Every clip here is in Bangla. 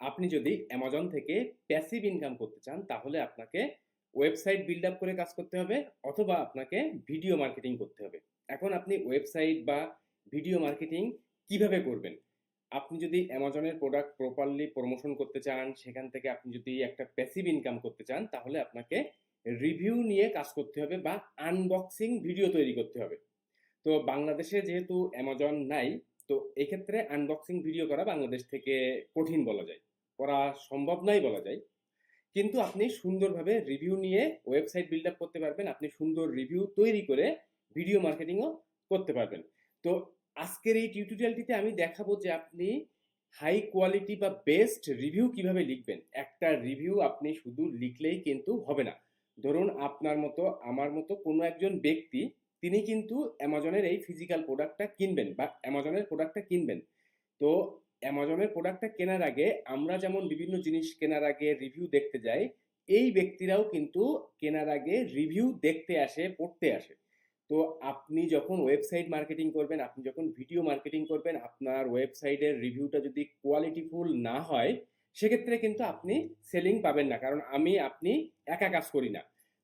আপনি যদি অ্যামাজন থেকে প্যাসিভ ইনকাম করতে চান, তাহলে আপনাকে ওয়েবসাইট বিল্ড আপ করে কাজ করতে হবে অথবা আপনাকে ভিডিও মার্কেটিং করতে হবে। এখন আপনি ওয়েবসাইট বা ভিডিও মার্কেটিং কীভাবে করবেন? আপনি যদি অ্যামাজনের প্রোডাক্ট প্রপারলি প্রমোশন করতে চান, সেখান থেকে আপনি যদি একটা প্যাসিভ ইনকাম করতে চান, তাহলে আপনাকে রিভিউ নিয়ে কাজ করতে হবে বা আনবক্সিং ভিডিও তৈরি করতে হবে। তো বাংলাদেশে যেহেতু অ্যামাজন নাই, তো এক্ষেত্রে আনবক্সিং ভিডিও করা বাংলাদেশ থেকে কঠিন বলা যায়। করা সম্ভব নয় বলা যায়। কিন্তু আপনি সুন্দরভাবে রিভিউ নিয়ে ওয়েবসাইট বিল্ড আপ করতে পারবেন। আপনি সুন্দর রিভিউ তৈরি করে ভিডিও মার্কেটিংও করতে পারবেন। তো আজকের এই টিউটোরিয়ালটিতে আমি দেখাবো যে আপনি হাই কোয়ালিটি বা বেস্ট রিভিউ কীভাবে লিখবেন। একটা রিভিউ আপনি শুধু লিখলেই কিন্তু হবে না। ধরুন আপনার মতো, আমার মতো কোনো একজন ব্যক্তি, তিনি কিন্তু অ্যামাজনের এই ফিজিক্যাল প্রোডাক্টটা কিনবেন বা অ্যামাজনের প্রোডাক্টটা কিনবেন। তো অ্যামাজনের প্রোডাক্টটা কেনার আগে আমরা যেমন বিভিন্ন জিনিস কেনার আগে রিভিউ দেখতে যাই, এই ব্যক্তিরাও কিন্তু কেনার আগে রিভিউ দেখতে আসে, পড়তে আসে। তো আপনি যখন ওয়েবসাইট মার্কেটিং করবেন, আপনি যখন ভিডিও মার্কেটিং করবেন, আপনার ওয়েবসাইটের রিভিউটা যদি কোয়ালিটিফুল না হয়, সেক্ষেত্রে কিন্তু আপনি সেলিং পাবেন না, কারণ আমি, আপনি একা কাজ করি না।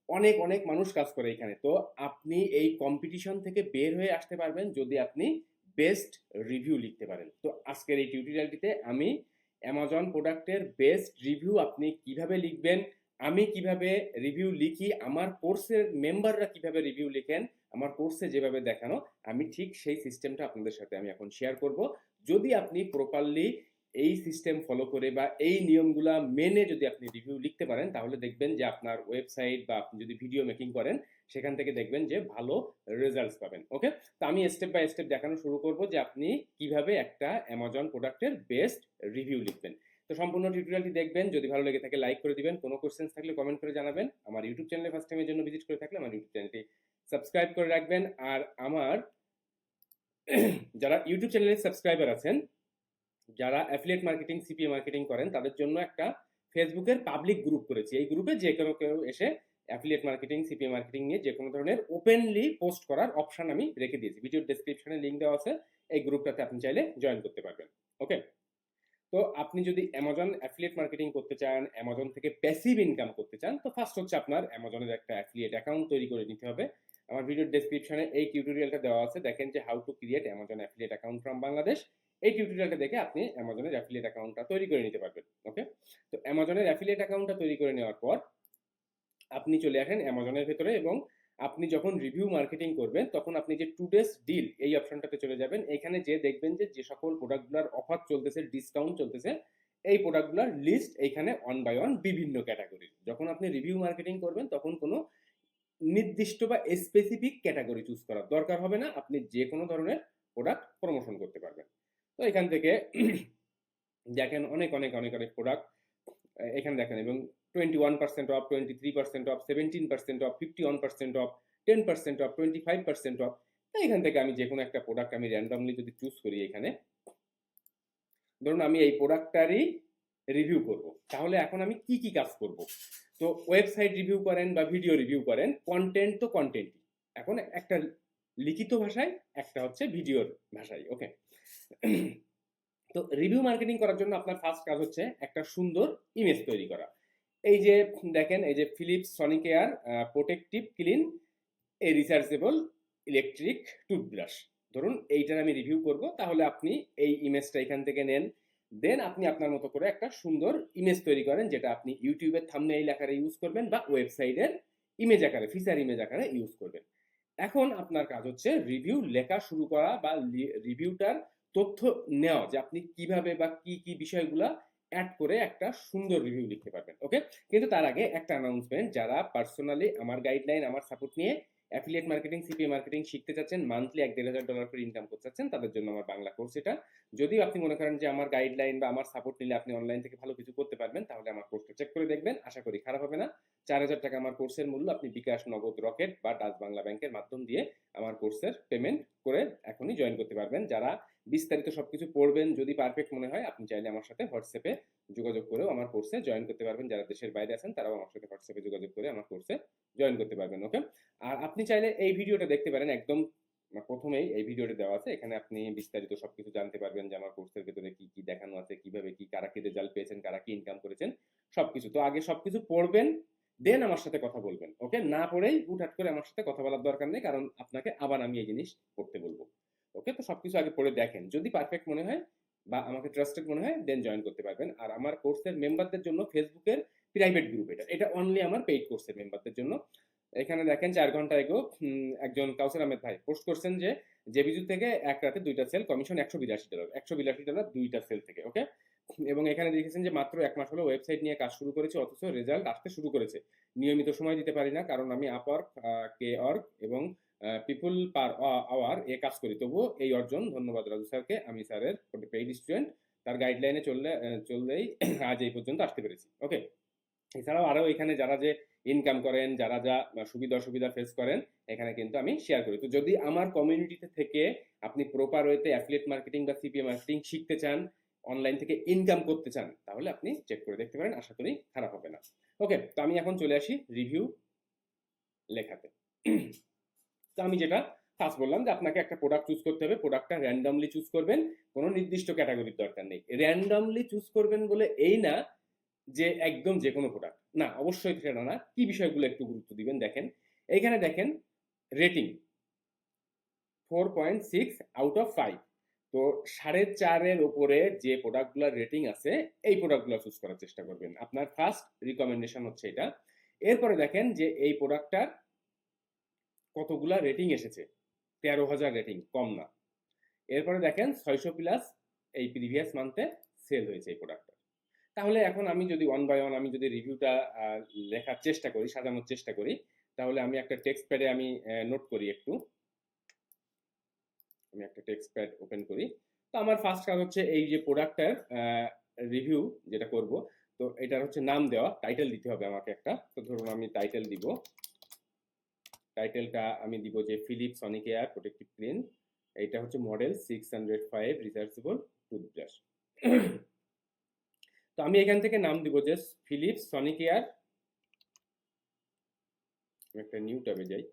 অনেক অনেক মানুষ কাজ করে এখানে। তো আপনি এই কম্পিটিশন থেকে বের হয়ে আসতে পারবেন যদি আপনি বেস্ট রিভিউ লিখতে পারেন। তো আজকের এই টিউটোরিয়ালটিতে আমি অ্যামাজন প্রোডাক্টের বেস্ট রিভিউ আপনি কীভাবে লিখবেন, আমি কীভাবে রিভিউ লিখি, আমার কোর্সের মেম্বাররা কীভাবে রিভিউ লিখেন, আমার কোর্সে যেভাবে দেখানো, আমি ঠিক সেই সিস্টেমটা আপনাদের সাথে আমি এখন শেয়ার করব। যদি আপনি প্রপারলি এই সিস্টেম ফলো করে বা এই নিয়মগুলা মেনে যদি আপনি রিভিউ লিখতে পারেন, তাহলে দেখবেন যে আপনার ওয়েবসাইট বা আপনি যদি ভিডিও মেকিং করেন, সেখান থেকে দেখবেন যে ভালো রেজাল্টস পাবেন। ওকে তো আমি স্টেপ বাই স্টেপ দেখানো শুরু করব যে আপনি কীভাবে একটা অ্যামাজন প্রোডাক্টের বেস্ট রিভিউ লিখবেন। তো সম্পূর্ণ টিউটোরিয়ালটি দেখবেন, যদি ভালো লেগে থাকে লাইক করে দিবেন। কোনো কোশ্চেন্স থাকলে কমেন্ট করে জানাবেন। আমার ইউটিউব চ্যানেলে ফার্স্ট টাইমের জন্য ভিজিট করে থাকলে আমার ইউটিউব চ্যানেলটি সাবস্ক্রাইব করে রাখবেন। আর আমার যারা ইউটিউব চ্যানেলের সাবস্ক্রাইবার আছেন যারা অ্যাফিলিয়েট মার্কেটিং সিপিএ মার্কেটিং করেন, তাদের জন্য একটা ফেসবুকের পাবলিক গ্রুপ করেছি। এই গ্রুপে যে কোনো কেউ এসে অ্যাফিলিয়েট মার্কেটিং সিপিএ মার্কেটিং নিয়ে যে কোনো ধরনের ওপেনলি পোস্ট করার অপশন আমি রেখে দিয়েছি। ভিডিওর ডেসক্রিপশনে লিঙ্ক দেওয়া আছে। এই গ্রুপটাতে আপনি চাইলে জয়েন করতে পারবেন। ওকে তো আপনি যদি অ্যামাজন অ্যাফিলিয়েট মার্কেটিং করতে চান অ্যামাজন থেকে প্যাসিভ ইনকাম করতে চান, তো ফার্স্ট হচ্ছে আপনার অ্যামাজনের একটা অ্যাফিলিয়েট অ্যাকাউন্ট তৈরি করে নিতে হবে। আমার ভিডিওর ডেসক্রিপশনে এই টিউটোরিয়ালটা দেওয়া আছে। দেখেন যে how to create Amazon affiliate account from Bangladesh এই টিউটোরিয়ালটা দেখে আপনি অ্যামাজনের অ্যাফিলিয়েট অ্যাকাউন্টটা তৈরি করে নিতে পারবেন ওকে তো অ্যামাজনের অ্যাফিলিয়েট অ্যাকাউন্টটা তৈরি করে নেওয়ার পর আপনি চলে আসেন অ্যামাজনের ভেতরে এবং আপনি যখন রিভিউ মার্কেটিং করবেন, তখন আপনি যে টু ডেজ ডিল এই অপশনটাতে চলে যাবেন। এখানে যে দেখবেন যে যে সকল প্রোডাক্টগুলোর অফার চলতেছে ডিসকাউন্ট চলতেছে, এই প্রোডাক্টগুলোর লিস্ট এইখানে ওয়ান বাই ওয়ান বিভিন্ন ক্যাটাগরির যখন আপনি রিভিউ মার্কেটিং করবেন, তখন কোনো নির্দিষ্ট বা স্পেসিফিক ক্যাটাগরি চুজ করার দরকার হবে না। আপনি যে কোনো ধরনের প্রোডাক্ট প্রমোশন করতে পারবেন। তো এখান থেকে দেখেন অনেক অনেক অনেক অনেক প্রোডাক্ট এখানে দেখেন এবং twenty one percent off twenty three percent off seventeen percent off fifty one percent off ten percent off twenty five percent off এখান থেকে আমি যে কোনো একটা প্রোডাক্ট আমি র্যান্ডমলি যদি চুজ করি এখানে, ধরুন আমি এই প্রোডাক্টটারই রিভিউ করব। তাহলে এখন আমি কি কি কাজ করব? তো ওয়েবসাইট রিভিউ করেন বা ভিডিও রিভিউ করেন কন্টেন্ট তো কন্টেন্টই এখন একটা লিখিত ভাষায় একটা হচ্ছে ভিডিওর ভাষায় ওকে তো রিভিউ মার্কেটিং করার জন্য আপনার ফার্স্ট কাজ হচ্ছে একটা সুন্দর ইমেজ তৈরি করা। এই যে দেখেন, এই যে Philips Sonicare protective clean a researchable electric toothbrush ধরুন এইটার আমি রিভিউ করব, তাহলে আপনি এই ইমেজটা এখান থেকে নেন। দেন আপনি আপনার মতো করে একটা সুন্দর ইমেজ তৈরি করেন, যেটা আপনি ইউটিউবের থামনেইল আকারে ইউজ করবেন বা ওয়েবসাইটের ইমেজ আকারে ফিচার ইমেজ আকারে ইউজ করবেন। এখন আপনার কাজ হচ্ছে রিভিউ লেখা শুরু করা বা রিভিউটার তথ্য নেওয়া যে আপনি কীভাবে বা কি কি বিষয়গুলা অ্যাড করে একটা সুন্দর রিভিউ লিখতে পারবেন ওকে কিন্তু তার আগে একটা অ্যানাউন্সমেন্ট যারা পার্সোনালি আমার গাইডলাইন আমার সাপোর্ট নিয়ে অ্যাফিলিয়েট মার্কেটিং সিপি মার্কেটিং শিখতে চাচ্ছেন মান্থলি এক দেড় হাজার ডলার করে ইনকাম করতে চাচ্ছেন, তাদের জন্য আমার বাংলা কোর্স এটা। যদিও আপনি মনে করেন যে আমার গাইডলাইন বা আমার সাপোর্ট নিলে আপনি অনলাইন থেকে ভালো কিছু করতে পারবেন, তাহলে আমার কোর্সটা চেক করে দেখবেন। আশা করি খারাপ হবে না। চার হাজার টাকা আমার কোর্সের মূল্য আপনি বিকাশ, নগদ রকেট বা ডাচ বাংলা ব্যাংকের মাধ্যম দিয়ে আমার কোর্সের পেমেন্ট করে এখনই জয়েন করতে পারবেন। যারা বিস্তারিত সব কিছু পড়বেন, যদি পারফেক্ট মনে হয়, আপনি চাইলে আমার সাথে হোয়াটসঅ্যাপে যোগাযোগ করেও আমার কোর্সে জয়েন করতে পারবেন। যারা দেশের বাইরে আছেন, তারাও আমার সাথে হোয়াটসঅ্যাপে যোগাযোগ করে আমার কোর্সে জয়েন করতে পারবেন ওকে আর আপনি চাইলে এই ভিডিওটা দেখতে পারেন, একদম প্রথমেই এই ভিডিওটি দেওয়া আছে। এখানে আপনি বিস্তারিত সবকিছু জানতে পারবেন যে আমার কোর্সের ভেতরে কি কি দেখানো আছে, কীভাবে কি, কারা কি রেজাল্ট পেয়েছেন, কারা কি ইনকাম করেছেন, সবকিছু। তো আগে সবকিছু পড়বেন দেন আমার সাথে কথা বলবেন ওকে না পড়েই হুটহাট করে আমার সাথে কথা বলার দরকার নেই, কারণ আপনাকে আবার আমি এই জিনিস করতে বলব ওকে তো সবকিছু আগে পড়ে দেখেন, যদি পারফেক্ট মনে হয় বা আমাকে ট্রাস্টেড মনে হয় দেন জয়েন করতে পারবেন। আর আমার কোর্সের মেম্বারদের জন্য ফেসবুকের প্রাইভেট গ্রুপ এটা এটা অনলি আমার পেইড কোর্সের মেম্বারদের জন্য। এখানে দেখেন চার ঘণ্টা এগো একজন কাউসার আহমেদ ভাই পোস্ট করছেন যে, জেবিজু থেকে এক রাতে দুইটা সেল কমিশন একশো বিরাশি ডলার একশো বিরাশি ডলার দুইটা সেল থেকে ওকে এবং এখানে দেখেছেন যে মাত্র এক মাস হলো ওয়েবসাইট নিয়ে কাজ শুরু করেছে, অথচ রেজাল্ট আসতে শুরু করেছে। নিয়মিত সময় দিতে পারি না, কারণ আমি আপওয়ার্ক কে অর্গ এবং পিপুল পার আওয়ার এ কাজ করি। তবুও এই অর্জন, ধন্যবাদ রাজু স্যারকে। আমি স্যারের পেইড স্টুডেন্ট তার গাইডলাইনে চললে চললেই আজ এই পর্যন্ত আসতে পেরেছি। ওকে এছাড়াও আরও এখানে যারা যে ইনকাম করেন, যারা যা সুবিধা অসুবিধা ফেস করেন, এখানে কিন্তু আমি শেয়ার করি। তো যদি আমার কমিউনিটিতে থেকে আপনি প্রপার ওয়েতে অ্যাফিলিয়েট মার্কেটিং বা সিপিএ মার্কেটিং শিখতে চান অনলাইন থেকে ইনকাম করতে চান, তাহলে আপনি চেক করে দেখতে পারেন, আশা করি খারাপ হবে না। ওকে তো আমি এখন চলে আসি রিভিউ লেখাতে। তো আমি যেটা ফার্স্ট বললাম যে আপনাকে একটা প্রোডাক্ট চুজ করতে হবে প্রোডাক্টটা র্যান্ডমলি চুজ করবেন, কোনো নির্দিষ্ট ক্যাটাগরির দরকার নেই। র্যান্ডমলি চুজ করবেন বলে এই না যে একদম যে কোনো প্রোডাক্ট না, অবশ্যই সেটা না। কি বিষয়গুলো একটু গুরুত্ব দিবেন দেখেন। এইখানে দেখেন rating four point six out of five তো সাড়ে চারের ওপরে যে প্রোডাক্টগুলোর রেটিং আছে, এই প্রোডাক্টগুলো চুজ করার চেষ্টা করবেন। আপনার ফার্স্ট রিকমেন্ডেশন হচ্ছে এটা। এরপরে দেখেন যে এই প্রোডাক্টটার কতগুলা রেটিং এসেছে। তেরো হাজার রেটিং কম না। এরপরে দেখেন ছয়শো প্লাস এই প্রিভিয়াস মান্থে সেল হয়েছে এই প্রোডাক্টটা তাহলে এখন আমি যদি ওয়ান বাই ওয়ান আমি যদি রিভিউটা লেখার চেষ্টা করি, সাজানোর চেষ্টা করি, তাহলে আমি একটা টেক্সট প্যাডে আমি নোট করি একটু। আমি একটা টেক্সট প্যাড ওপেন করি। তো আমার ফার্স্ট কাজ হচ্ছে এই যে প্রোডাক্টটার রিভিউ যেটা করব, তো এটার হচ্ছে নাম দেওয়া টাইটেল দিতে হবে আমাকে একটা। তো ধরুন আমি টাইটেল দিব। টাইটেলটা আমি দিব যে Philip Sonicare protective clean এইটা হচ্ছে model six hundred five rechargeable toothbrush তো আমি এখান থেকে নাম দিব যে ফিলিপস সনিক এয়ার একটা নিউ ট্যাবে যাই।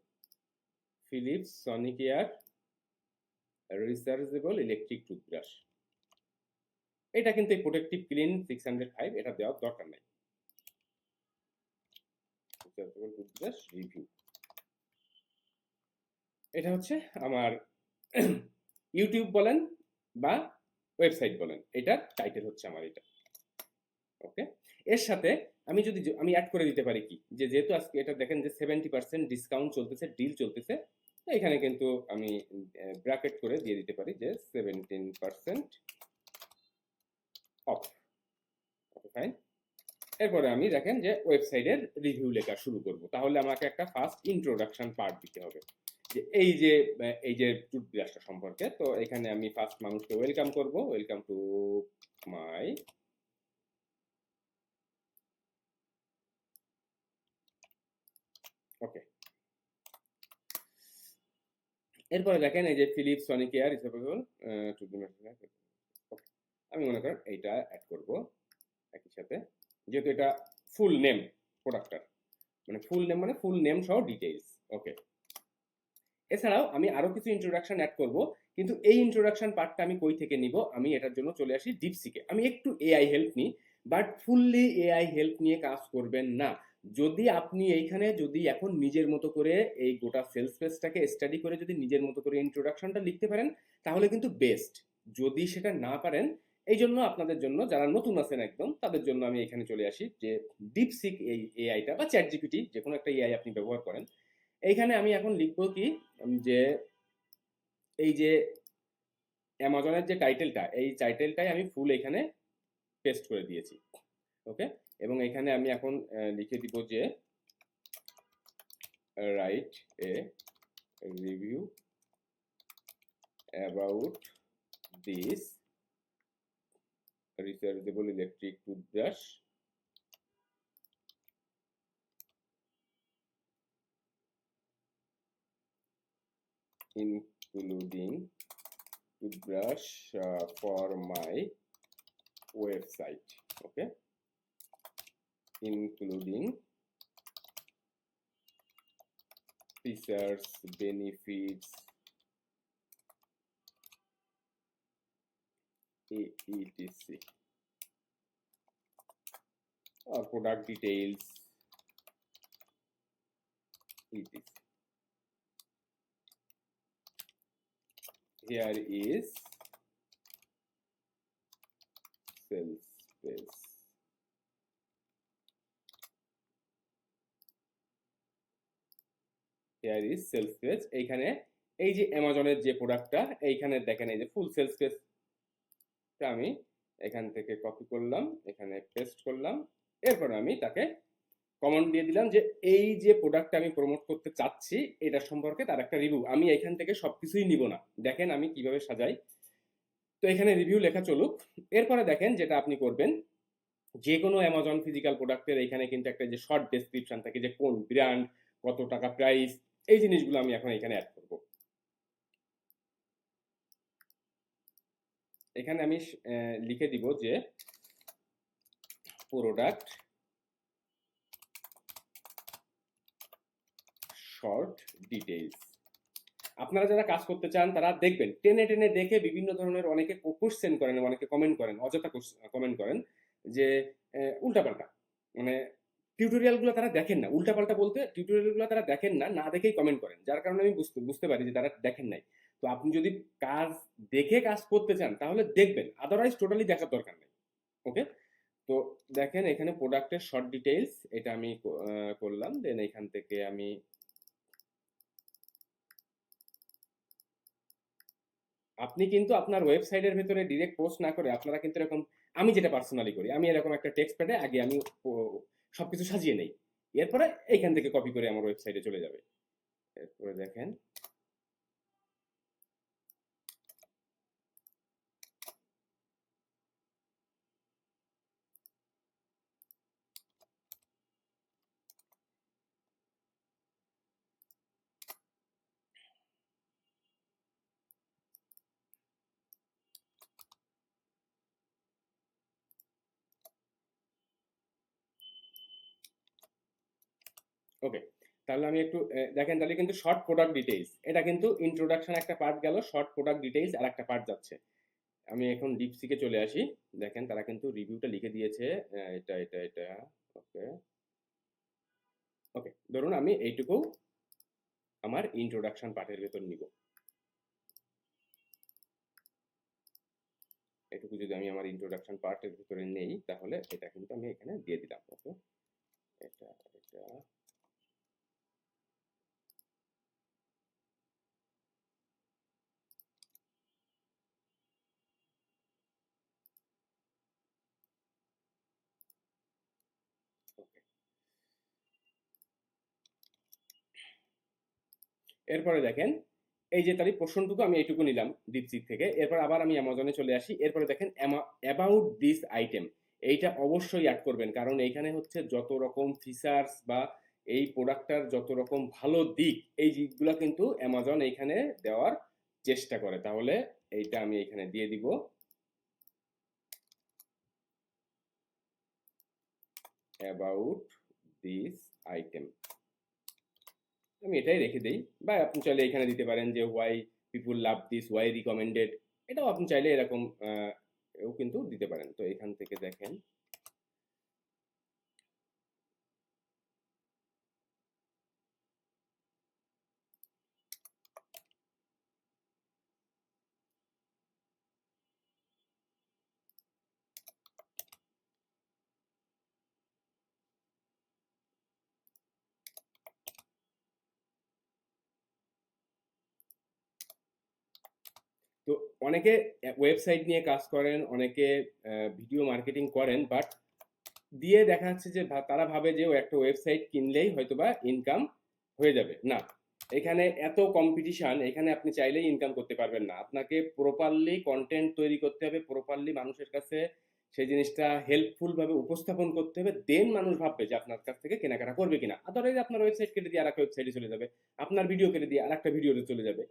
Philips Sonicare rechargeable electric toothbrush এটা কিন্তু এই protective clean six hundred five এটা দেওয়ার দরকার নেই। টুথব্রাশ রিভিউ এটা হচ্ছে আমার ইউটিউব বলেন বা ওয়েবসাইট বলেন। এটার টাইটেল হচ্ছে আমার এটা। ওকে এর সাথে আমি যদি, আমি অ্যাড করে দিতে পারি কি? যেহেতু আজকে এটা দেখেন যে সেভেন্টি পার্সেন্ট ডিসকাউন্ট চলতেছে ডিল চলতেছে এখানে কিন্তু আমি ব্র্যাকেট করে দিয়ে দিতে পারি যে seventeen percent off okay fine এরপরে আমি দেখেন যে ওয়েবসাইটের রিভিউ লেখা শুরু করব। তাহলে আমাকে একটা ফার্স্ট ইন্ট্রোডাকশন পার্ট দিতে হবে। যে এই যে এই যে টুথব্রাশটা সম্পর্কে, তো এখানে আমি ফার্স্ট মানুষকে ওয়েলকাম করব। ওয়েলকাম টু মাই ওকে এরপরে দেখেন এই যে ফিলিপ সনিক এয়ার রিসেপেবল আমি মনে করেন এইটা অ্যাড করব একই সাথে। যেহেতু এটা ফুল নেম প্রোডাক্টটার মানে ফুল নেম মানে ফুল নেম সহ ডিটেইলস ওকে এছাড়াও আমি আরও কিছু ইন্ট্রোডাকশন অ্যাড করব, কিন্তু এই ইন্ট্রোডাকশন পার্টটা আমি কই থেকে নিব? আমি এটার জন্য চলে আসি ডিপসিকে আমি একটু এআই হেল্প নিই বাট ফুললি এআই হেল্প নিয়ে কাজ করবেন না। যদি আপনি এইখানে যদি এখন নিজের মতো করে এই গোটা সেলস পেজটাকে স্টাডি করে যদি নিজের মতো করে ইন্ট্রোডাকশনটা লিখতে পারেন, তাহলে কিন্তু বেস্ট যদি সেটা না পারেন এই জন্য আপনাদের জন্য, যারা নতুন আছেন একদম, তাদের জন্য আমি এখানে চলে আসি যে ডিপসিক এই এআইটা বা চ্যাট জিপিটি যে কোনো একটা এআই আপনি ব্যবহার করেন। এইখানে আমি এখন লিখব কি যে এই যে অ্যামাজনের যে টাইটেলটা এই টাইটেলটাই আমি ফুল এখানে পেস্ট করে দিয়েছি। ওকে এবং এখানে আমি এখন লিখে দিব যে write a review about this rechargeable electric toothbrush toothbrush uh, for my website okay? including teachers benefits AETC or uh, product details etc here is sales space. Here is sales page এইখানে এই যে অ্যামাজনের যে প্রোডাক্টটা এইখানে দেখেন এই যে ফুল সেলস পেজটা আমি এখান থেকে কপি করলাম, এখানে পেস্ট করলাম। এরপর আমি তাকে কমেন্ট দিয়ে দিলাম যে এই যে প্রোডাক্টটা আমি প্রমোট করতে চাচ্ছি, এটা সম্পর্কে তার একটা রিভিউ আমি এখান থেকে সবকিছুই নিব না। দেখেন আমি কীভাবে সাজাই। তো এখানে রিভিউ লেখা চলুক। এরপরে দেখেন যেটা আপনি করবেন যে কোনো অ্যামাজন ফিজিক্যাল প্রোডাক্টের এখানে কিন্তু একটা যে শর্ট ডেসক্রিপশন থাকে, যে কোন ব্র্যান্ড কত টাকা প্রাইস এই জিনিসগুলো আমি এখন এখানে অ্যাড করব। এখানে আমি লিখে দিব যে প্রোডাক্ট শর্ট ডিটেইলস আপনারা যারা কাজ করতে চান, তারা দেখবেন, টেনে টেনে দেখে বিভিন্ন ধরনের অনেকে কোশ্চেন করেন, অনেকে কমেন্ট করেন, অযথা কমেন্ট করেন যে উল্টাপাল্টা। মানে টিউটোরিয়ালগুলো তারা দেখেন না। উল্টাপাল্টা বলতে টিউটোরিয়ালগুলো তারা দেখেন না না দেখেই কমেন্ট করেন। যার কারণে আমি বুঝতে বুঝতে পারি যে তারা দেখেন নাই। তো আপনি যদি কাজ দেখে কাজ করতে চান, তাহলে দেখবেন। আদারওয়াইজ টোটালি দেখার দরকার নেই। ওকে তো দেখেন এখানে প্রোডাক্টের শর্ট ডিটেইলস এটা আমি করলাম। দেন এখান থেকে আমি আপনি কিন্তু আপনার ওয়েবসাইটের ভেতরে ডিরেক্ট পোস্ট না করে আপনারা কিন্তু এরকম, আমি যেটা পার্সোনালি করি, আমি এরকম একটা টেক্সট প্যাডে আগে আমি ও- সবকিছু সাজিয়ে নেই। এরপরে এইখান থেকে কপি করে আমার ওয়েবসাইটে চলে যাবে। এরপরে দেখেন ওকে তাহলে আমি একটু দেখেন তাহলে কিন্তু শর্ট প্রোডাক্ট ডিটেইলস এটা কিন্তু ইন্ট্রোডাকশন একটা পার্ট গেল শর্ট প্রোডাক্ট ডিটেইলস আর একটা পার্ট যাচ্ছে। আমি এখন ডিপসিকে চলে আসি। দেখেন তারা কিন্তু রিভিউটা লিখে দিয়েছে। এটা এটা এটা ওকে ওকে ধরুন আমি এইটুকু আমার ইন্ট্রোডাকশন পার্টের ভেতর নিব। এটুকু যদি আমি আমার ইন্ট্রোডাকশন পার্টের ভিতরে নেই, তাহলে এটা কিন্তু আমি এখানে দিয়ে দিলাম ওকে এটা এটা। এরপরে দেখেন, এই যে তারিখ পোর্শনটুকু আমি এইটুকু নিলাম ডিপসিক থেকে। এরপর আবার আমি অ্যামাজনে চলে আসি। এরপরে দেখেন অ্যাবাউট দিস আইটেম এইটা অবশ্যই অ্যাড করবেন। কারণ এইখানে হচ্ছে যত রকম ফিচার্স বা এই প্রোডাক্টটার যত রকম ভালো দিক, এই দিকগুলো কিন্তু অ্যামাজন এইখানে দেওয়ার চেষ্টা করে। তাহলে এইটা আমি এখানে দিয়ে দিব। অ্যাবাউট দিস আইটেম আমি এটাই রেখে দিই। বা আপনি চাইলে এখানে দিতে পারেন যে why people love this why recommended এটাও আপনি চাইলে এরকম কিন্তু দিতে পারেন। তো এখান থেকে দেখেন তো অনেকে ওয়েবসাইট নিয়ে কাজ করেন, অনেকে ভিডিও মার্কেটিং করেন বাট দিয়ে দেখা যাচ্ছে যে তারা ভাবে যে ও একটা ওয়েবসাইট কিনলেই হয়তোবা ইনকাম হয়ে যাবে। না, এখানে এত কম্পিটিশন এখানে আপনি চাইলেই ইনকাম করতে পারবেন না। আপনাকে প্রপারলি কন্টেন্ট তৈরি করতে হবে প্রপারলি মানুষের কাছে সেই জিনিসটা হেল্পফুল ভাবে উপস্থাপন করতে হবে দেন মানুষ ভাববে যে আপনার কাছ থেকে কেনাকাটা করবে কিনা। আদারওয়াইজ আপনার ওয়েবসাইট কেটে দিয়ে আর একটা ওয়েবসাইটে চলে যাবে, আপনার ভিডিও কেটে দিয়ে আর একটা ভিডিওতে চলে যাবে।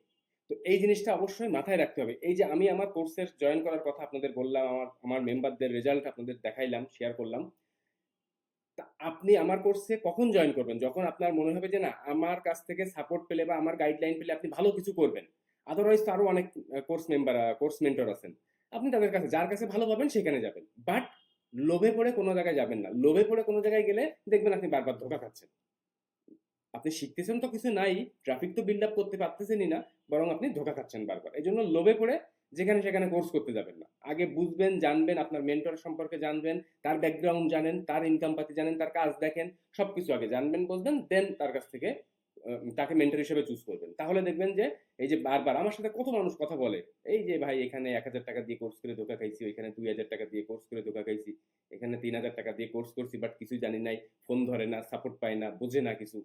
তো এই জিনিসটা অবশ্যই মাথায় রাখতে হবে। এই যে আমি আমার কোর্সের জয়েন করার কথা আপনাদের বললাম, আমার আমার মেম্বারদের রেজাল্ট আপনাদের দেখাইলাম শেয়ার করলাম। আপনি আমার কোর্সে কখন জয়েন করবেন? যখন আপনার মনে হবে যে না, আমার কাছ থেকে সাপোর্ট পেলে বা আমার গাইডলাইন পেলে আপনি ভালো কিছু করবেন। আদারওয়াইজ তো আরও অনেক কোর্স মেম্বার কোর্স মেন্টর আছেন। আপনি তাদের কাছে, যার কাছে ভালো পাবেন সেখানে যাবেন। বাট লোভে পড়ে কোনো জায়গায় যাবেন না। লোভে পড়ে কোনো জায়গায় গেলে দেখবেন আপনি বারবার ধোকা খাচ্ছেন। আপনি শিখতেছেন তো কিছু নাই ট্রাফিক তো বিল্ড আপ করতে পারতেছেনই না, বরং আপনি ধোকা খাচ্ছেন বারবার। এই জন্য লোভে পড়ে যেখানে সেখানে কোর্স করতে যাবেন না। আগে বুঝবেন, জানবেন, আপনার মেন্টর সম্পর্কে জানবেন, তার ব্যাকগ্রাউন্ড জানেন, তার ইনকাম পাতি জানেন, তার কাজ দেখেন, সবকিছু আগে জানবেন, বুঝবেন দেন তার কাছ থেকে তাকে মেন্টর হিসেবে চুজ করবেন। তাহলে দেখবেন যে, এই যে বারবার আমার সাথে কত মানুষ কথা বলে, এই যে ভাই এখানে এক হাজার টাকা দিয়ে কোর্স করে ধোকা খাইছি, ওইখানে দুই হাজার টাকা দিয়ে কোর্স করে ধোকা খাইছি, এখানে তিন হাজার টাকা দিয়ে কোর্স করছি বাট কিছুই জানি নাই ফোন ধরে না সাপোর্ট পায় না, বোঝে না কিছু।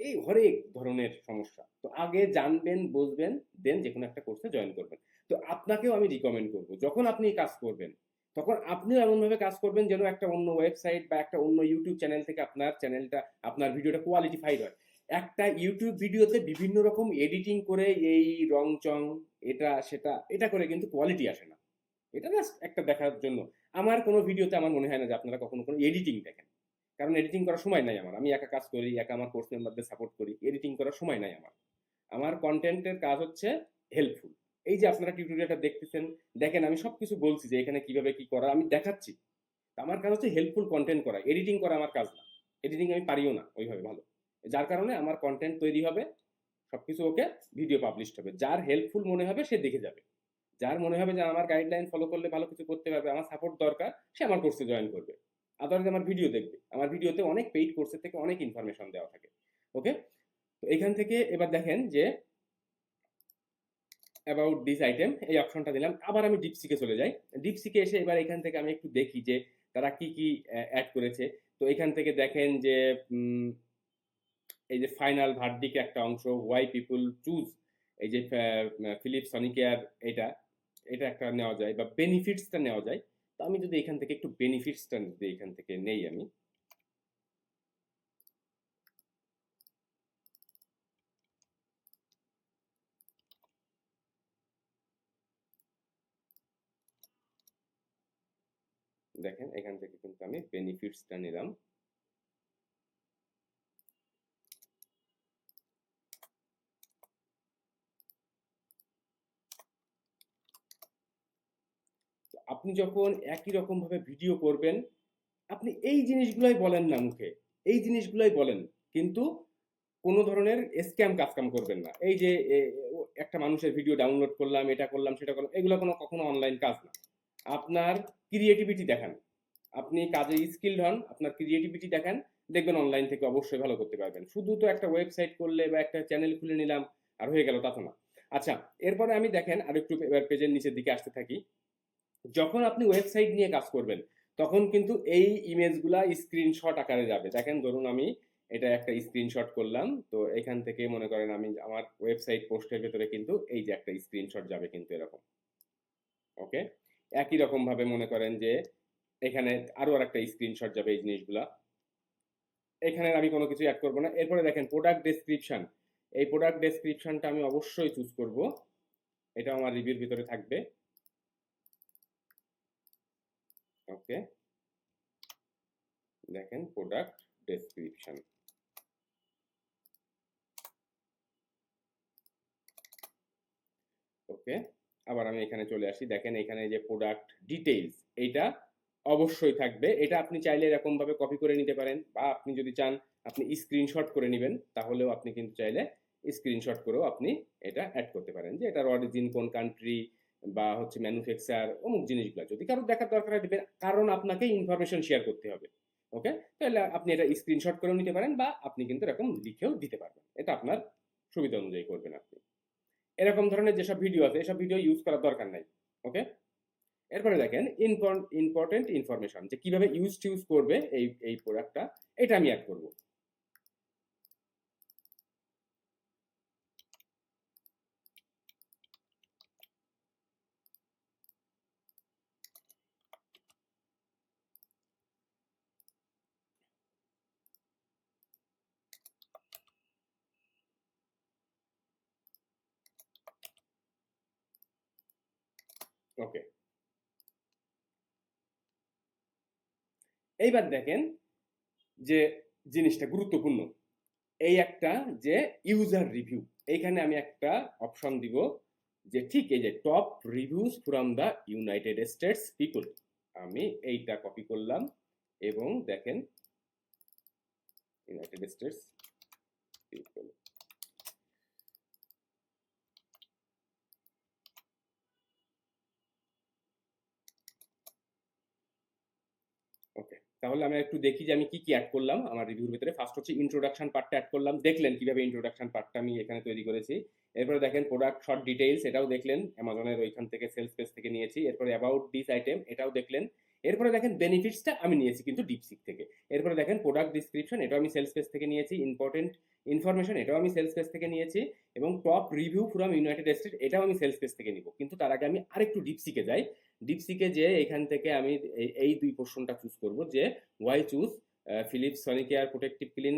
এই হরেক ধরনের সমস্যা। তো আগে জানবেন, বুঝবেন, দেন যে কোনো একটা কোর্সে জয়েন করবেন। তো আপনাকেও আমি রিকমেন্ড করব, যখন আপনি কাজ করবেন, তখন আপনিও এমনভাবে কাজ করবেন যেন একটা অন্য ওয়েবসাইট বা একটা অন্য ইউটিউব চ্যানেল থেকে আপনার চ্যানেলটা আপনার ভিডিওটা কোয়ালিটিফাইড হয়। একটা ইউটিউব ভিডিওতে বিভিন্ন রকম এডিটিং করে এই রং চং এটা, সেটা, এটা করে কিন্তু কোয়ালিটি আসে না। এটা জাস্ট একটা দেখার জন্য। আমার কোনো ভিডিওতে আমার মনে হয় না যে আপনারা কখনো কোনো এডিটিং দেখেন। কারণ এডিটিং করার সময় নাই আমার। আমি একা কাজ করি, একা আমার কোর্স মেম্বারদের সাপোর্ট করি এডিটিং করার সময় নাই আমার। আমার কন্টেন্টের কাজ হচ্ছে হেল্পফুল এই যে আপনারা টিউটোরিয়ালটা দেখতেছেন, দেখেন আমি সবকিছু বলছি যে এখানে কীভাবে কি করা, আমি দেখাচ্ছি। আমার কাজ হচ্ছে হেল্পফুল কন্টেন্ট করা এডিটিং করা আমার কাজ না। এডিটিং আমি পারিও না ওইভাবে ভালো। যার কারণে আমার কন্টেন্ট তৈরি হবে, সবকিছু ওকে ভিডিও পাবলিশ হবে। যার হেল্পফুল মনে হবে সে দেখে যাবে। যার মনে হবে যে আমার গাইডলাইন ফলো করলে ভালো কিছু করতে পারবে, আমার সাপোর্ট দরকার, সে আমার কোর্সে জয়েন করবে। আদারওয়াইজ আমার ভিডিও দেখবে। আমার ভিডিওতে অনেক পেইড কোর্সের থেকে অনেক ইনফরমেশন দেওয়া থাকে। ওকে তো এখান থেকে এবার দেখেন যে অ্যাবাউট দিস আইটেম এই অপশনটা দিলাম। আবার আমি ডিপসিকে চলে যাই। ডিপসিকে এসে এবার এখান থেকে আমি একটু দেখি যে তারা কি কি অ্যাড করেছে। তো এখান থেকে দেখেন যে এই যে ফাইনাল ভার্ডিক একটা অংশ ওয়াই পিপুল চুজ এই যে ফিলিপ সনিকেয়ার এটা এটা একটা নেওয়া যায় বা বেনিফিটসটা নেওয়া যায়। তো আমি যদি এখান থেকে একটু বেনিফিটসটা যদি এখান থেকে নেই আমি। দেখেন, এখান থেকে কিন্তু আমি বেনিফিটসটা নিলাম। আপনি যখন একই রকম ভাবে ভিডিও করবেন, আপনি এই জিনিসগুলাই বলেন না মুখে। এই জিনিসগুলাই বলেন, কিন্তু কোনো ধরনের স্ক্যাম কাজকাম করবেন না। এই যে একটা মানুষের ভিডিও ডাউনলোড করলাম, এটা করলাম, সেটা করলাম, এগুলো কোনো কখনো অনলাইন কাজ না। আপনার ক্রিয়েটিভিটি দেখান। আপনি কাজে স্কিলড হন, আপনার ক্রিয়েটিভিটি দেখান, দেখবেন অনলাইন থেকে অবশ্যই ভালো করতে পারবেন। শুধু তো একটা ওয়েবসাইট করলে বা একটা চ্যানেল খুলে নিলাম, আর হয়ে গেল, তা তো না। আচ্ছা এরপরে আমি দেখেন আর একটু এবার পেজের নিচের দিকে আসতে থাকি। যখন আপনি ওয়েবসাইট নিয়ে কাজ করবেন, তখন কিন্তু এই ইমেজগুলা স্ক্রিনশট আকারে যাবে। দেখেন, ধরুন আমি এটা একটা স্ক্রিনশট করলাম, তো এখান থেকে মনে করেন আমি আমার ওয়েবসাইট পোস্টের ভেতরে কিন্তু এই যে একটা স্ক্রিনশট যাবে কিন্তু এরকম। ওকে একই রকম ভাবে মনে করেন যে এখানে আরও আর একটা স্ক্রিনশট যাবে এই জিনিসগুলা। এখানে আমি কোনো কিছু অ্যাড করব না। এরপরে দেখেন প্রোডাক্ট ডেসক্রিপশন এই প্রোডাক্ট ডেসক্রিপশনটা আমি অবশ্যই চুজ করব। এটা আমার রিভিউর ভিতরে থাকবে। ওকে। দেখেন প্রোডাক্ট ডেসক্রিপশন ওকে, আবার আমি এখানে চলে আসি। দেখেন এখানে যে প্রোডাক্ট ডিটেইলস এইটা অবশ্যই থাকবে। এটা আপনি চাইলে এরকম ভাবে কপি করে নিতে পারেন বা আপনি যদি চান, আপনি স্ক্রিনশট করে নেবেন, তাহলেও আপনি কিন্তু চাইলে স্ক্রিনশট করেও আপনি এটা অ্যাড করতে পারেন যে এটার অরিজিন কোন কান্ট্রি বা হচ্ছে ম্যানুফ্যাকচার অমুক জিনিসগুলো যদি কারোর দেখার দরকার হয় দেবেন, কারণ আপনাকে ইনফরমেশন শেয়ার করতে হবে ওকে তাহলে আপনি এটা স্ক্রিনশট করেও নিতে পারেন বা আপনি কিন্তু এরকম লিখেও দিতে পারবেন। এটা আপনার সুবিধা অনুযায়ী করবেন আপনি। এরকম ধরনের যেসব ভিডিও আছে, এসব ভিডিও ইউজ করার দরকার নাই ওকে এরপরে দেখেন ইম্পর্টেন্ট ইনফরমেশন যে কীভাবে ইউজ টিউজ করবে এই এই প্রোডাক্টটা এটা আমি অ্যাড করব। ওকে। এইবার দেখেন যে জিনিসটা গুরুত্বপূর্ণ। এই একটা যে ইউজার রিভিউ এইখানে আমি একটা অপশন দিব যে ঠিক এই যে top reviews from the United States people আমি এইটা কপি করলাম এবং দেখেন ইউনাইটেড স্টেটস পিপল ওকে তাহলে আমি একটু দেখি যে আমি কি কি অ্যাড করলাম আমার রিভিউর ভিতরে। ফার্স্ট হচ্ছে ইন্ট্রোডাকশন পার্টটা অ্যাড করলাম। দেখলেন কীভাবে ইন্ট্রোডাকশন পার্টটা আমি এখানে তৈরি করেছি। এরপরে দেখেন প্রোডাক্ট শর্ট ডিটেইলস এটাও দেখলেন। অ্যামাজনের ওইখান থেকে সেলস পেজ থেকে নিয়েছি। এরপরে অ্যাবাউট দিস আইটেম এটাও দেখলেন। এরপরে দেখেন বেনিফিটসটা আমি নিয়েছি কিন্তু ডিপসিক থেকে। এরপরে দেখেন প্রোডাক্ট ডিসক্রিপশন এটাও আমি সেলস পেজ থেকে নিয়েছি ইম্পর্টেন্ট ইনফরমেশন এটাও আমি সেলস পেজ থেকে নিয়েছি, এবং top review from United State এটাও আমি সেলস পেজ থেকে নিব। কিন্তু তার আগে আমি আরেকটু ডিপসিকে যাই। ডিপসিকে যে এখান থেকে আমি এই- দুই পোর্শনটা চুজ করব, যে why choose Philips Sonicare protective clean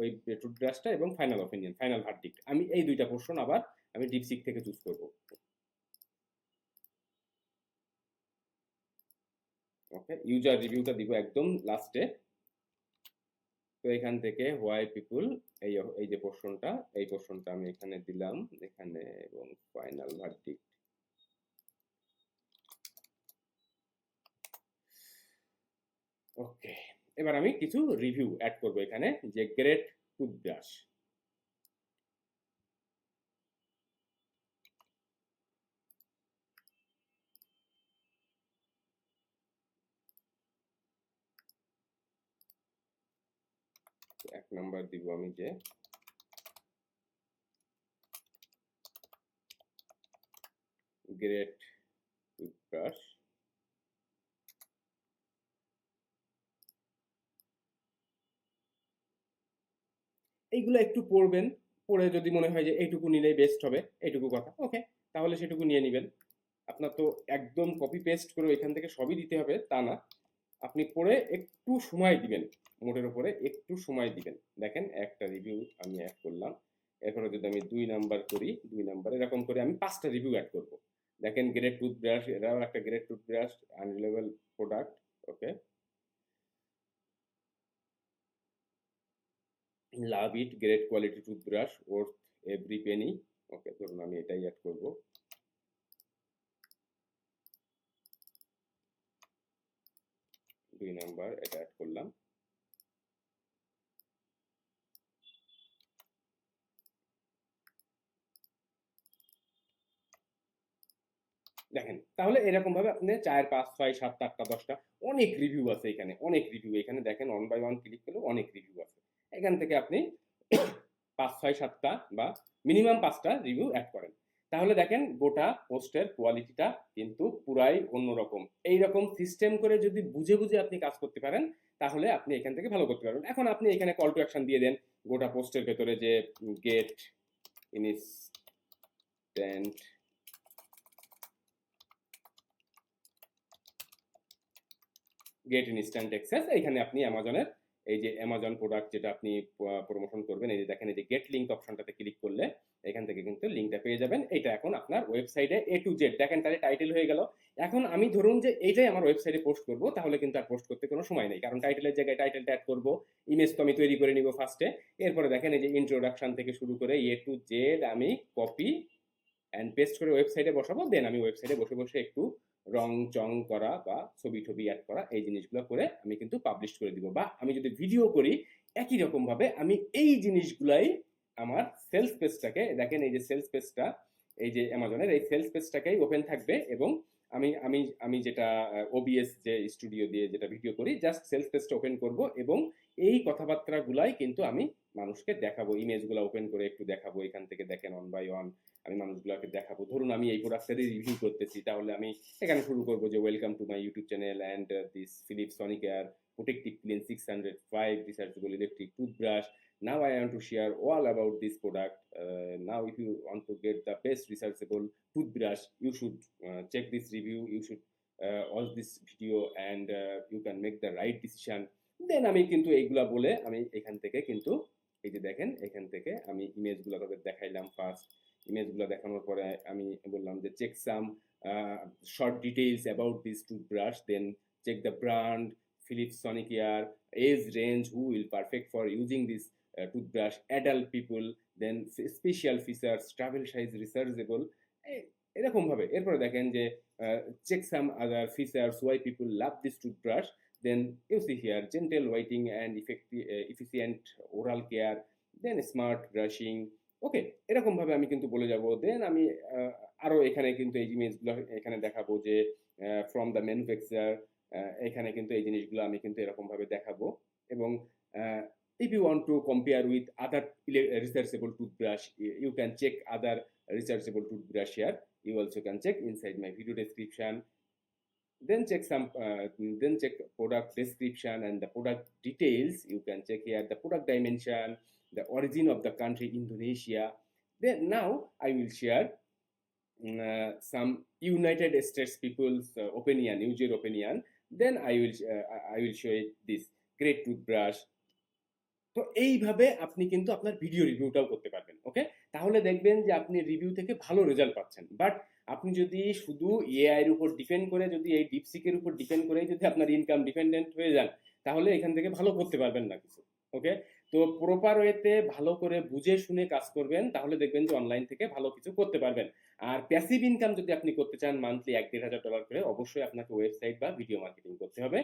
ওই টুথব্রাশটা এবং ফাইনাল অপিনিয়ন ফাইনাল ভার্ডিক্ট আমি এই দুইটা পোর্শন আবার আমি ডিপসিক থেকে চুজ করব। ওকে ইউজার রিভিউটা দিব একদম লাস্টে তো এখান থেকে হোয়াই পিপুল এই এই যে পোর্শনটা এই পোর্শনটা আমি এখানে দিলাম, এখানে এবং ফাইনাল ভার্ডিক্ট ওকে এবার আমি কিছু রিভিউ অ্যাড করব এখানে, যে গ্রেট টুথব্রাশ এক নাম্বার দিব আমি যে। গ্রেট টুথব্রাশ এইগুলো একটু পড়বেন, পড়ে যদি মনে হয় যে এইটুকু নিলেই বেস্ট হবে, এইটুকু কথা। ওকে তাহলে সেটুকু নিয়ে নেবেন। আপনার তো একদম কপি পেস্ট করে এখান থেকে সবই দিতে হবে, তা না। আপনি পড়ে একটু সময় দিবেন। মোটের উপরে একটু সময় দিবেন। দেখেন একটা রিভিউ আমি অ্যাড করলাম। এরপরে যদি আমি দুই নাম্বার করি, দুই নাম্বার এরকম করে আমি পাঁচটা রিভিউ অ্যাড করব। দেখেন গ্রেট টুথব্রাশ এরাও একটা great toothbrush unreliable product okay love it great quality toothbrush worth every penny okay ধরুন আমি এটাই অ্যাড করব। দুই নাম্বার এটা অ্যাড করলাম। দেখেন, তাহলে এরকম ভাবে আপনি চার, পাঁচ, ছয়, সাত, আটটা, দশটা অনেক রিভিউ আছে এখানে, অনেক রিভিউ এখানে দেখেন ওয়ান বাই ওয়ান ক্লিক করলেও অনেক রিভিউ আছে। এখান থেকে আপনি পাঁচ, ছয়, সাতটা বা মিনিমাম পাঁচটা রিভিউ অ্যাড করেন। তাহলে দেখেন গোটা পোস্টের কোয়ালিটিটা কিন্তু পুরাই অন্যরকম। এইরকম সিস্টেম করে যদি বুঝে বুঝে আপনি কাজ করতে পারেন, তাহলে আপনি এখান থেকে ভালো করতে পারবেন। এখন আপনি এখানে কল টু অ্যাকশন দিয়ে দেন, গোটা পোস্টের ভেতরে যে get instant get instant access এইখানে আপনি অ্যামাজনের এই যে অ্যামাজন প্রোডাক্ট যেটা আপনি প্রমোশন করবেন, এই যে দেখেন এই যে গেট লিঙ্ক অপশনটাতে ক্লিক করলে এখান থেকে কিন্তু লিঙ্কটা পেয়ে যাবেন। এটা এখন আপনার ওয়েবসাইটে এ টু জেড দেখেন তাহলে টাইটেল হয়ে গেল। এখন আমি ধরুন যে এইটাই আমার ওয়েবসাইটে পোস্ট করব, তাহলে কিন্তু আর পোস্ট করতে কোনো সময় নেই। কারণ টাইটেলের জায়গায় টাইটেলটা অ্যাড করব ইমেজ তো আমি তৈরি করে নিব ফার্স্টে এরপরে দেখেন এই যে ইন্ট্রোডাকশন থেকে শুরু করে এ টু জেড আমি কপি অ্যান্ড পেস্ট করে ওয়েবসাইটে বসাবো দেন আমি ওয়েবসাইটে বসে বসে একটু রং চং করা বা ছবি টবি অ্যাড করা, এই জিনিসগুলো করে আমি কিন্তু পাবলিশ করে দিব। বা আমি যদি ভিডিও করি, একই রকম ভাবে আমি এই জিনিসগুলাই আমার সেলস পেজটাকে দেখেন এই যে সেলস পেজটা এই যে অ্যামাজনের এই সেলস পেজটাকেই ওপেন থাকবে এবং আমি আমি আমি যেটা ওবিএস যে স্টুডিও দিয়ে যেটা ভিডিও করি জাস্ট সেলস পেজটা ওপেন করব এবং এই কথাবার্তাগুলাই কিন্তু আমি মানুষকে দেখাবো, ইমেজগুলো ওপেন করে একটু দেখাবো, এখান থেকে দেখেন ওয়ান বাই ওয়ান আমি মানুষগুলোকে দেখাবো। ধরুন আমি এই প্রোডাক্টের রিভিউ করতেছি, তাহলে আমি এখানে শুরু করব যে welcome to my YouTube channel and this Philip Sonicare protective clean six hundred five researchable electric toothbrush now I want to share all about this product now if you want to get the best researchable toothbrush you should check this review you should all this video and you can make the right decision then আমি কিন্তু এইগুলা বলে আমি এখান থেকে কিন্তু এই যে দেখেন এখান থেকে আমি ইমেজগুলো তাদের দেখাইলাম ফার্স্ট ইমেজগুলো দেখানোর পরে আমি বললাম যে check some short details about this toothbrush then check the brand Philips Sonicare, age range, who will perfect for using this uh, toothbrush, adult people, then s- special features, travel size researchable, এ- এরপরে দেখেন যে check some other features why people love this toothbrush then you see here gentle whitening and efficient oral care then smart brushing okay এরকম ভাবে আমি কিন্তু বলে যাব দেন আমি আহ, আরও এখানে কিন্তু এই জিনিসগুলো এখানে দেখাবো যে ফ্রম দ্য ম্যানুফ্যাকচার এখানে কিন্তু এই জিনিসগুলো আমি কিন্তু এরকম ভাবে দেখাবো এবং if you want to compare with other rechargeable toothbrush you you can check other rechargeable toothbrush here you also can check inside my video description then check some uh, then check product description and the product details you can check here the product dimension the origin of the country indonesia then now i will share mm, uh, some united states people's uh, opinion user opinion then i will uh, i will show it this great toothbrush তো এইভাবে আপনি কিন্তু আপনার ভিডিও রিভিউটাও করতে পারবেন ওকে তাহলে দেখবেন যে আপনি রিভিউ থেকে ভালো রেজাল্ট পাচ্ছেন বাট আপনি যদি শুধু এআই এর উপর ডিপেন্ড করে যদি এই ডিপসিকের উপর ডিপেন্ড করে যদি আপনার ইনকাম ডিপেন্ডেন্ট হয়ে যান, তাহলে এখান থেকে ভালো করতে পারবেন না কিছু ওকে তো প্রপার ওয়েতে ভালো করে বুঝে শুনে কাজ করবেন, তাহলে দেখবেন যে অনলাইন থেকে ভালো কিছু করতে পারবেন। আর প্যাসিভ ইনকাম যদি আপনি করতে চান মান্থলি এক দেড় হাজার ডলার করে, অবশ্যই আপনাকে ওয়েবসাইট বা ভিডিও মার্কেটিং করতে হবে।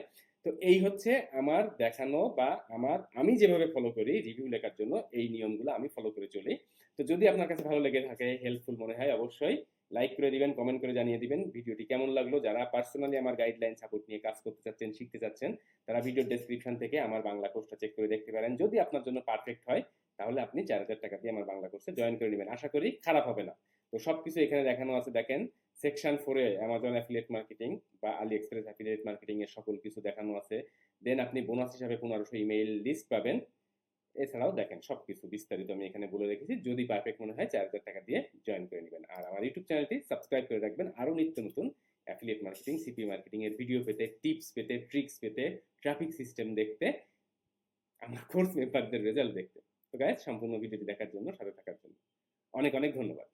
তো এই হচ্ছে আমার দেখানো বা আমার, আমি যেভাবে ফলো করি রিভিউ লেখার জন্য এই নিয়মগুলো আমি ফলো করে চলি। তো যদি আপনার কাছে ভালো লেগে থাকে হেল্পফুল মনে হয়, অবশ্যই লাইক করে দিবেন কমেন্ট করে জানিয়ে দিবেন ভিডিওটি কেমন লাগল। যারা পার্সোনালি আমার গাইডলাইন সাপোর্ট নিয়ে কাজ করতে চাচ্ছেন, শিখতে চাচ্ছেন, তারা ভিডিও ডেসক্রিপশন থেকে আমার বাংলা কোর্সটা চেক করে দেখতে পারেন। যদি আপনার জন্য পারফেক্ট হয়, তাহলে আপনি চার হাজার টাকা দিয়ে আমার বাংলা কোর্সে জয়েন করে নেবেন। আশা করি খারাপ হবে না। তো সবকিছু এখানে দেখানো আছে, দেখেন সেকশন ফোরে অ্যামাজন অ্যাফিলিয়েট মার্কেটিং বা আলি এক্সপ্রেস অ্যাফিলিয়েট মার্কেটিং এর সকল কিছু দেখানো আছে। দেন আপনি বোনাস হিসাবে পনেরোশো ইমেইল লিস্ট পাবেন। এছাড়াও দেখেন সব কিছু বিস্তারিত আমি এখানে বলে রেখেছি। যদি পারফেক্ট মনে হয়, চার হাজার টাকা দিয়ে জয়েন করে নেবেন। আর আমার ইউটিউব চ্যানেলটি সাবস্ক্রাইব করে রাখবেন। আরও নিত্য নতুন অ্যাফিলিয়েট মার্কেটিং সিপি মার্কেটিং এর ভিডিও পেতে টিপস পেতে ট্রিক্স পেতে ট্রাফিক সিস্টেম দেখতে, আমার কোর্স মেম্বারদের রেজাল্ট দেখতে। তো গায়ে সম্পূর্ণ ভিডিওটি দেখার জন্য, সাথে থাকার জন্য অনেক অনেক ধন্যবাদ।